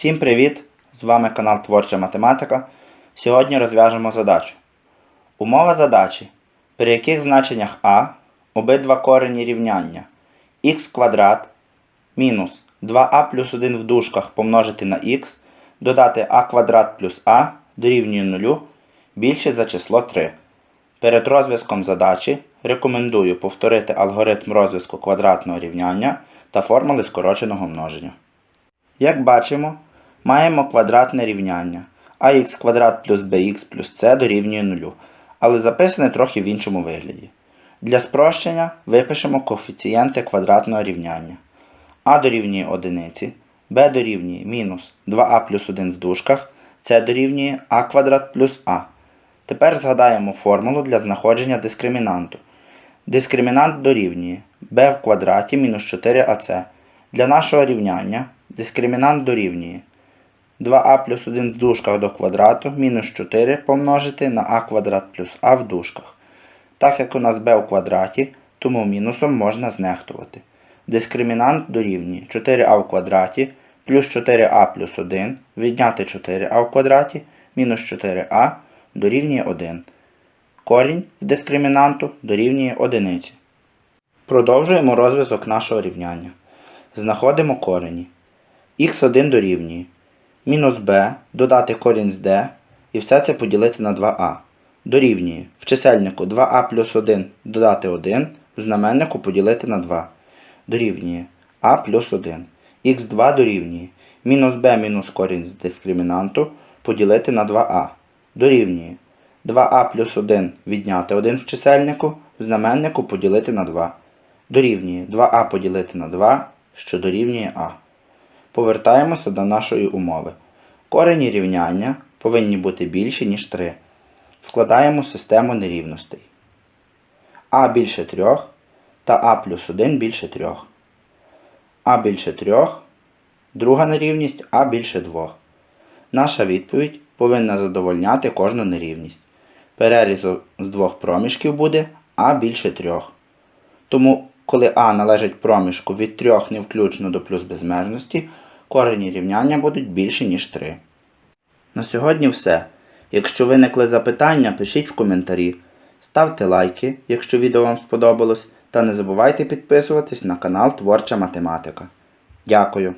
Всім привіт! З вами канал Творча Математика. Сьогодні розв'яжемо задачу. Умова задачі, при яких значеннях а обидва корені рівняння х квадрат мінус 2а плюс 1 в дужках помножити на х, додати а квадрат плюс а дорівнює 0 більше за число 3. Перед розв'язком задачі рекомендую повторити алгоритм розв'язку квадратного рівняння та формули скороченого множення. Як бачимо, маємо квадратне рівняння ax квадрат плюс bx плюс c дорівнює 0, але записане трохи в іншому вигляді. Для спрощення випишемо коефіцієнти квадратного рівняння. а дорівнює 1, b дорівнює мінус 2а плюс 1 в дужках, c дорівнює а квадрат плюс а. Тепер згадаємо формулу для знаходження дискримінанту. Дискримінант дорівнює b в квадраті мінус 4ac. Для нашого рівняння дискримінант дорівнює 2а плюс 1 в дужках до квадрату мінус 4 помножити на а квадрат плюс а в дужках. Так як у нас b у квадраті, тому мінусом можна знехтувати. Дискримінант дорівнює 4а в квадраті плюс 4а плюс 1 відняти 4а в квадраті мінус 4а дорівнює 1. Корінь дискримінанту дорівнює 1. Продовжуємо розв'язок нашого рівняння. Знаходимо корені. х1 дорівнює мінус b додати корінь з d і все це поділити на 2а. Дорівнює в чисельнику 2а плюс 1 додати 1, в знаменнику поділити на 2. Дорівнює а плюс 1. х2 дорівнює мінус b мінус корінь з дискримінанту поділити на 2а. Дорівнює 2а плюс 1 відняти 1 в чисельнику, в знаменнику поділити на 2. Дорівнює 2а поділити на 2, що дорівнює а. Повертаємося до нашої умови. Корені рівняння повинні бути більші, ніж 3. Складаємо систему нерівностей. а більше 3 та а плюс 1 більше 3. а більше 3, друга нерівність а більше 2. Наша відповідь повинна задовольняти кожну нерівність. Перерізок з двох проміжків буде а більше 3. Тому, коли а належить проміжку від 3 не включно до плюс безмежності, корені рівняння будуть більші, ніж 3. На сьогодні все. Якщо виникли запитання, пишіть в коментарі. Ставте лайки, якщо відео вам сподобалось, та не забувайте підписуватись на канал Творча Математика. Дякую!